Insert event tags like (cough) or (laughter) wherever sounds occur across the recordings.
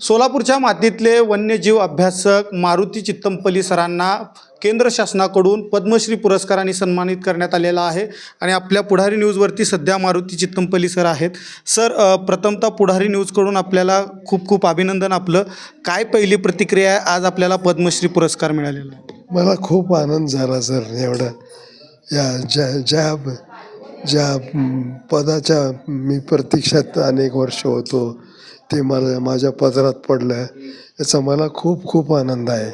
सोलापूरच्या मातीतले वन्यजीव अभ्यासक मारुती चित्तमपल्ली सरांना केंद्र शासनाकडून पद्मश्री पुरस्काराने सन्मानित करण्यात आलेला आहे. आणि आपल्या पुढारी न्यूजवरती सध्या मारुती चित्तमपल्ली सर आहेत. सर प्रथमतः पुढारी न्यूजकडून आपल्याला खूप खूप अभिनंदन. आपलं काय पहिली प्रतिक्रिया आहे? आज आपल्याला पद्मश्री पुरस्कार मिळालेला आहे. मला खूप आनंद झाला सर एवढा. या ज्या ज्या ज्या पदाच्या मी प्रतीक्षात अनेक वर्ष होतो. ते मला माझ्या पदरात पडलं याचा मला खूप खूप आनंद आहे.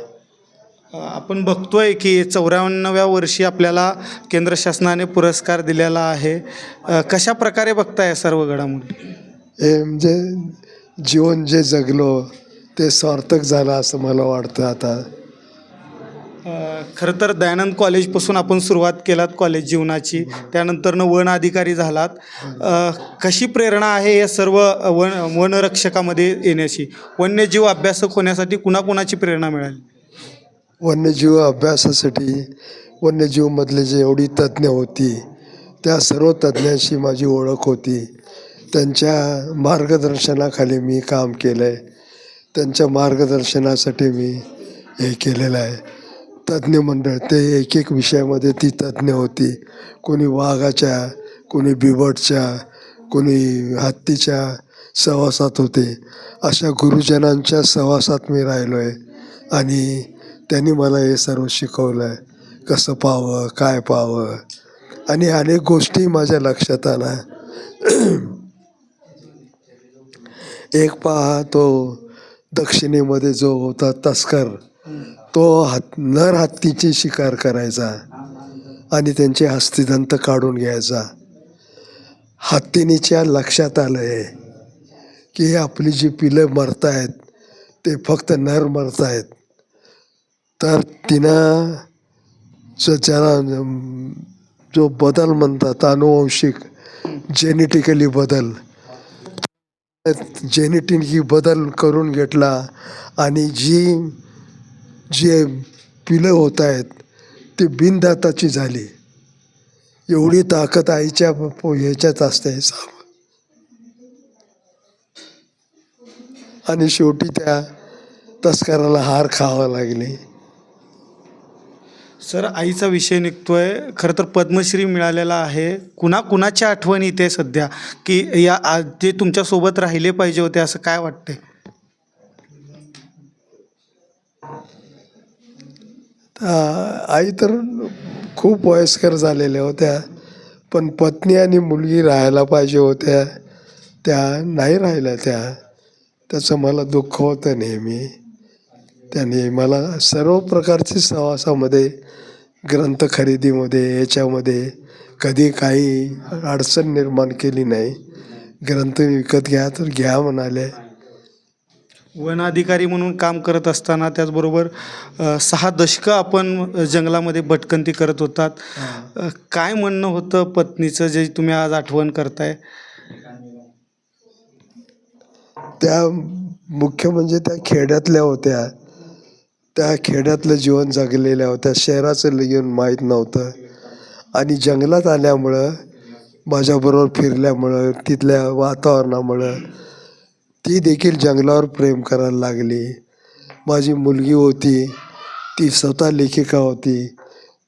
आपण बघतोय की चौऱ्याण्णव्या वर्षी आपल्याला केंद्र शासनाने पुरस्कार दिलेला आहे. कशा प्रकारे बघताय या सर्व घडामोडी? हे म्हणजे जीवन जे जगलो ते सार्थक झालं असं मला वाटतं आता. खरं तर दयानंद कॉलेजपासून आपण सुरुवात केलात कॉलेज जीवनाची. त्यानंतरनं वन अधिकारी झालात. कशी प्रेरणा आहे या सर्व वन वनरक्षकामध्ये येण्याची? वन्यजीव अभ्यासक होण्यासाठी कुणाकुणाची प्रेरणा मिळाली? वन्यजीव अभ्यासासाठी वन्यजीवमधले जे एवढी तज्ज्ञ होती त्या सर्व तज्ज्ञांशी माझी ओळख होती. त्यांच्या मार्गदर्शनाखाली मी काम केलं आहे त्यांच्या मार्गदर्शनासाठी मी हे केलेलं आहे. तज्ज्ञ मंडळ ते एक एक विषयामध्ये ती तज्ज्ञ होती. कोणी वाघाच्या कोणी बिबटच्या कोणी हत्तीच्या सहवासात होते. अशा गुरुजनांच्या सहवासात मी राहिलो आहे आणि त्यांनी मला हे सर्व शिकवलं आहे कसं पाहावं काय पाहावं? आणि अनेक गोष्टी माझ्या लक्षात आल्या. एक पहा तो दक्षिणेमध्ये जो होता तस्कर. तो हात नर हत्तीची शिकार करायचा आणि त्यांचे हस्तिदंत काढून घ्यायचा. हत्तीनीच्या लक्षात आलं आहे की आपली जी पिलं मरत आहेत ते फक्त नर मरत आहेत तर तिनं जो ज्याला जो बदल म्हणतात अनुवंशिक जेनेटिकली बदल जेनेटिकली बदल करून घेतला आणि जी जे पिलं होत आहेत ती बिनदाताची झाली. एवढी ताकद आईच्या प- ह्याच्यात असते आणि शेवटी त्या तस्कराला हार खावा लागली. सर आईचा विषय निघतोय. खरं तर पद्मश्री मिळालेला आहे. कुणा कुणाच्या आठवण येते सध्या? की या आज जे तुमच्यासोबत राहिले पाहिजे होते असं काय वाटते आई तर खूप वयस्कर झालेल्या होत्या पण पत्नी आणि मुलगी राहायला पाहिजे होत्या त्या नाही राहिल्या त्या. त्याचं मला दुःख होतं नेहमी. त्याने मला सर्व प्रकारची सहवासामध्ये ग्रंथ खरेदीमध्ये याच्यामध्ये कधी काही अडचण निर्माण केली नाही. ग्रंथ विकत घ्या तर घ्या म्हणाले वन अधिकारी म्हणून काम करत असताना त्याचबरोबर अ, सहा दशकं आपण जंगलामध्ये भटकंती करत होतात. अ, काय म्हणणं होतं पत्नीचं जे तुम्ही आज आठवण करताय? त्या मुख्य म्हणजे त्या खेड्यातल्या होत्या. त्या खेड्यातलं जीवन जगलेल्या होत्या. शहराचं लिहून माहीत नव्हतं. आणि जंगलात आल्यामुळं माझ्याबरोबर फिरल्यामुळं तिथल्या वातावरणामुळं ती देखील जंगलावर प्रेम करायला लागली. माझी मुलगी होती. ती स्वतः लेखिका होती.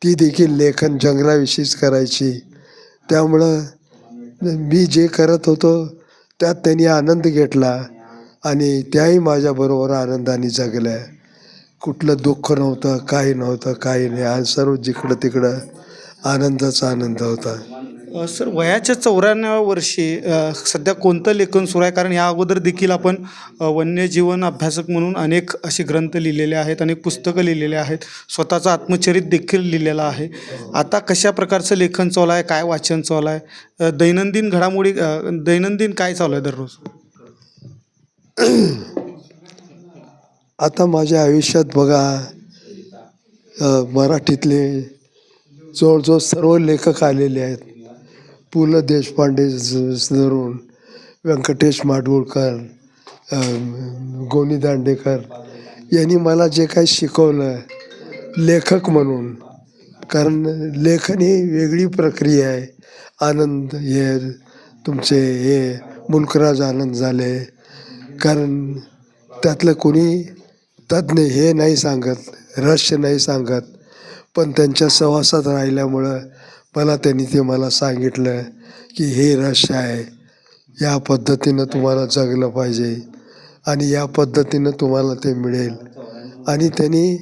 ती देखील लेखन जंगलाविषयीच करायची. त्यामुळं मी जे करत होतो त्यात त्यांनी आनंद घेतला आणि त्याही माझ्याबरोबर आनंदाने जगल्या. कुठलं दुःख नव्हतं काही नव्हतं काही नाही. आणि सर्व जिकडं तिकडं आनंदाचा आनंद होता. सर वयाच्या चौऱ्याण्णव वर्षी सध्या कोणतं लेखन सुरू आहे? कारण या अगोदर देखील आपण वन्यजीवन अभ्यासक म्हणून अनेक असे ग्रंथ लिहिलेले आहेत अनेक पुस्तकं लिहिलेले आहेत. स्वतःचं आत्मचरित देखील लिहिलेलं आहे. आता कशा प्रकारचं लेखन चालू आहे? काय वाचन चालू आहे? दैनंदिन घडामोडी दैनंदिन काय चालू आहे दररोज? (clears throat) आता माझ्या आयुष्यात बघा मराठीतले जवळजवळ सर्व लेखक आलेले आहेत. पु ल देशपांडे धरून व्यंकटेश माडगुळकर गोनी दांडेकर यांनी मला जे काही शिकवलं लेखक म्हणून कारण लेखन ही वेगळी प्रक्रिया आहे. आनंद हे तुमचे हे मुलकराज आनंद झाले. कारण त्यातलं कोणी तज्ज्ञ हे नाही सांगत रहस्य नाही सांगत पण त्यांच्या सहवासात राहिल्यामुळं मला त्यांनी ते मला सांगितलं की हे रहस्य आहे. या पद्धतीनं तुम्हाला जगलं पाहिजे आणि या पद्धतीनं तुम्हाला ते मिळेल. आणि त्यांनी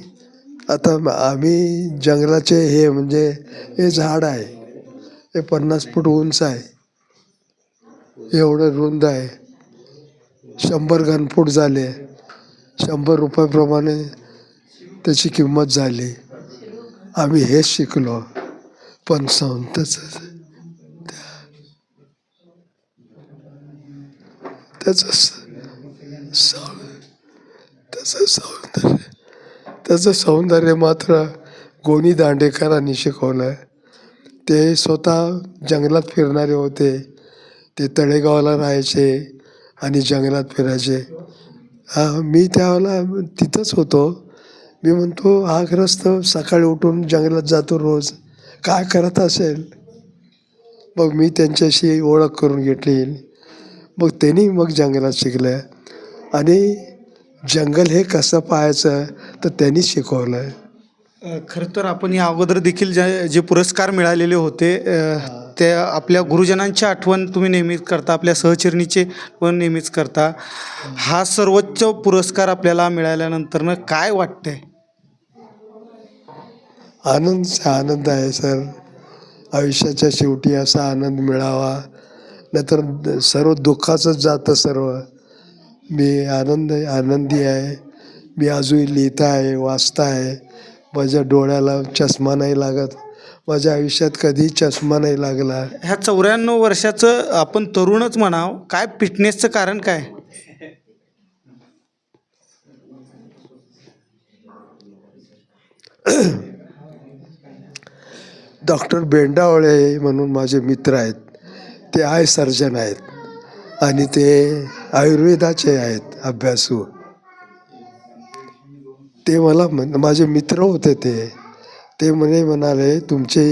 आता आम्ही जंगलाचे हे म्हणजे हे झाड आहे. हे पन्नास फूट उंच आहे. एवढं रुंद आहे. शंभर घनफूट झाले. शंभर रुपयाप्रमाणे त्याची किंमत झाली. आम्ही हेच शिकलो. पण संतच त्याचं स- सौ- त्याचं सौंदर्य त्याचं सौंदर्य मात्र गोनी दांडेकरांनी शिकवलं ते स्वतः जंगलात फिरणारे होते. ते तळेगावला राहायचे आणि जंगलात फिरायचे. हा मी त्यावेळेला तिथंच होतो. मी म्हणतो हा ग्रस्त सकाळी उठून जंगलात जातो रोज. काय करत असेल? मग मी त्यांच्याशी ओळख करून घेतली. मग त्यांनी मग जंगलात शिकलं. आणि जंगल हे कसं पाहायचं तर त्यांनीच शिकवलं. खरं तर आपण या अगोदर देखील जे जे पुरस्कार मिळालेले होते ते आपल्या गुरुजनांची आठवण तुम्ही नेहमीच करता आपल्या सहचरणीचे पण नेहमीच करता. हा सर्वोच्च पुरस्कार आपल्याला मिळाल्यानंतरनं काय वाटतंय? आनंद आनंद आहे सर. आयुष्याच्या शेवटी असा आनंद मिळावा. नाहीतर सर्व दुःखाचंच जातं सर्व. मी आनंद आनंदी आहे. मी अजूनही लिहिता आहे वाचता आहे. माझ्या डोळ्याला चष्मा नाही लागत. माझ्या आयुष्यात कधी चष्मा नाही लागला. ह्या चौऱ्याण्णव वर्षाचं आपण तरुणच म्हणावं काय फिटनेसचं कारण काय? (clears throat) डॉक्टर बेंडावळे म्हणून माझे मित्र आहेत. ते आय सर्जन आहेत. आणि ते आयुर्वेदाचे आहेत अभ्यासू. ते मला म्हण माझे मित्र होते ते. ते म्हणे म्हणाले तुमचे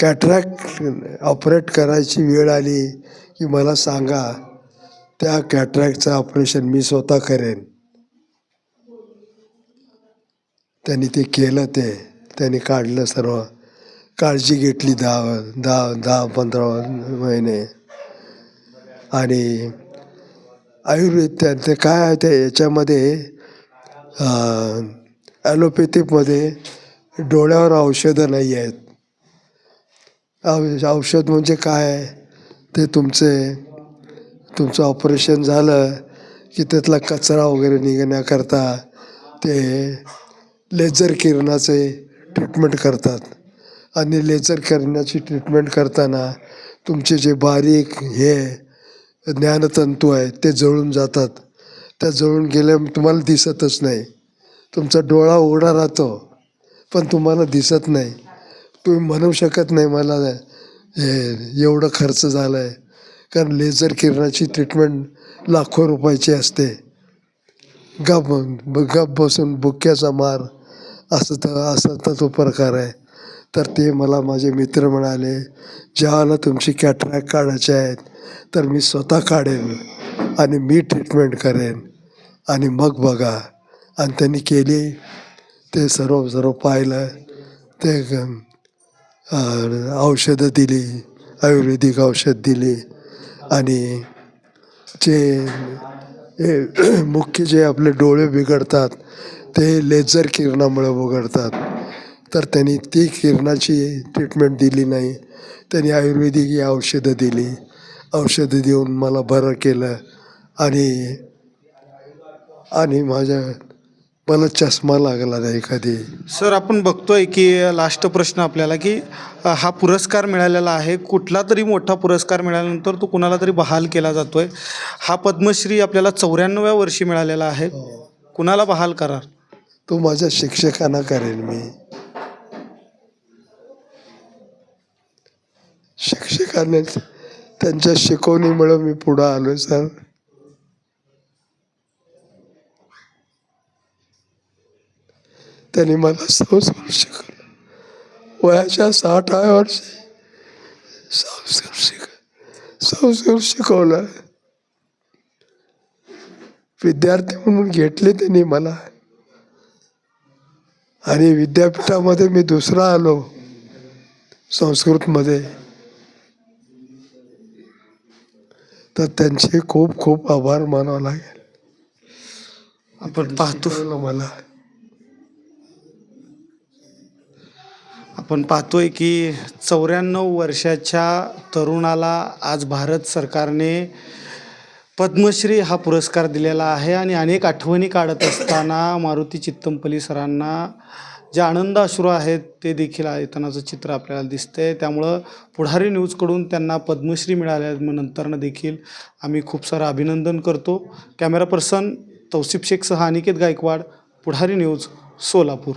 कॅट्रॅक्ट ऑपरेट करायची वेळ आली की मला सांगा त्या कॅट्रॅक्टचं ऑपरेशन मी स्वतः करेन. त्यांनी ते केलं ते. त्यांनी काढलं सर्व. काळजी घेतली दहा दहा दहा पंधरा महिने. आणि आयुर्वेद त्यांचं काय आहे ते याच्यामध्ये ॲलोपॅथिकमध्ये डोळ्यावर औषधं नाही आहेत. औषध म्हणजे काय ते तुमचे तुमचं ऑपरेशन झालं की त्यातला कचरा वगैरे निघण्याकरता ते लेझर किरणाचे ट्रीटमेंट करतात. आणि लेझर करण्याची ट्रीटमेंट करताना तुमचे जे बारीक हे ज्ञानतंतू आहे ते जळून जातात. त्या जळून गेल्या तुम्हाला दिसतच नाही. तुमचा डोळा उघडा राहतो पण तुम्हाला दिसत नाही. तुम्ही म्हणू शकत नाही मला हे एवढं खर्च झाला आहे कारण लेझर किरणाची ट्रीटमेंट लाखो रुपयाची असते. गप गप बसून बुक्याचा मार असं तर असं तर तो प्रकार आहे. तर ते मला माझे मित्र म्हणाले ज्याला तुमची कॅटरॅक काढायचे आहेत तर मी स्वतः काढेन आणि मी ट्रीटमेंट करेन आणि मग बघा. आणि त्यांनी केली. ते सर्व सर्व पाहिलं. ते औषधं दिली आयुर्वेदिक औषध दिली. आणि जे हे मुख्य जे आपले डोळे बिघडतात ते लेझर किरणामुळे बिघडतात. तर त्यांनी ती किरणाची ट्रीटमेंट दिली नाही. त्यांनी आयुर्वेदिक ही औषधं दिली. औषधं देऊन मला बरं केलं. आणि आणि माझ्या मला चष्मा लागला नाही कधी. सर आपण बघतोय की लास्ट प्रश्न आपल्याला की हा पुरस्कार मिळालेला आहे. कुठला तरी मोठा पुरस्कार मिळाल्यानंतर तो कुणाला तरी बहाल केला जातोय. हा पद्मश्री आपल्याला चौऱ्याण्णव्या वर्षी मिळालेला आहे. कुणाला बहाल करार तो माझ्या शिक्षकांना करेन मी. शिक्षकांनी त्यांच्या शिकवणीमुळे मी पुढं आलो सर. त्यांनी मला संस्कृत शिकवलं वयाच्या साठाव्या वर्षी संस्कृत शिक संस्कृत शिकवलं. विद्यार्थी म्हणून घेतले त्यांनी मला. आणि विद्यापीठामध्ये मी दुसरा आलो संस्कृतमध्ये. तर त्यांचे खूप खूप आभार मानावं लागेल. आपण पाहतो. मला. आपण पाहतोय की चौऱ्याण्णव वर्षाच्या तरुणाला आज भारत सरकारने पद्मश्री हा पुरस्कार दिलेला आहे आणि अनेक आठवणी काढत असताना मारुती चित्तमपल्ली सरांना जे आनंद अश्रू आहेत ते देखील येतानाचं चित्र आपल्याला दिसतंय. त्यामुळं पुढारी न्यूजकडून त्यांना पद्मश्री मिळाल्यानंतरनं देखील आम्ही खूप सारं अभिनंदन करतो. कॅमेरा पर्सन तौसिफ शेखसह अनिकेत गायकवाड पुढारी न्यूज सोलापूर.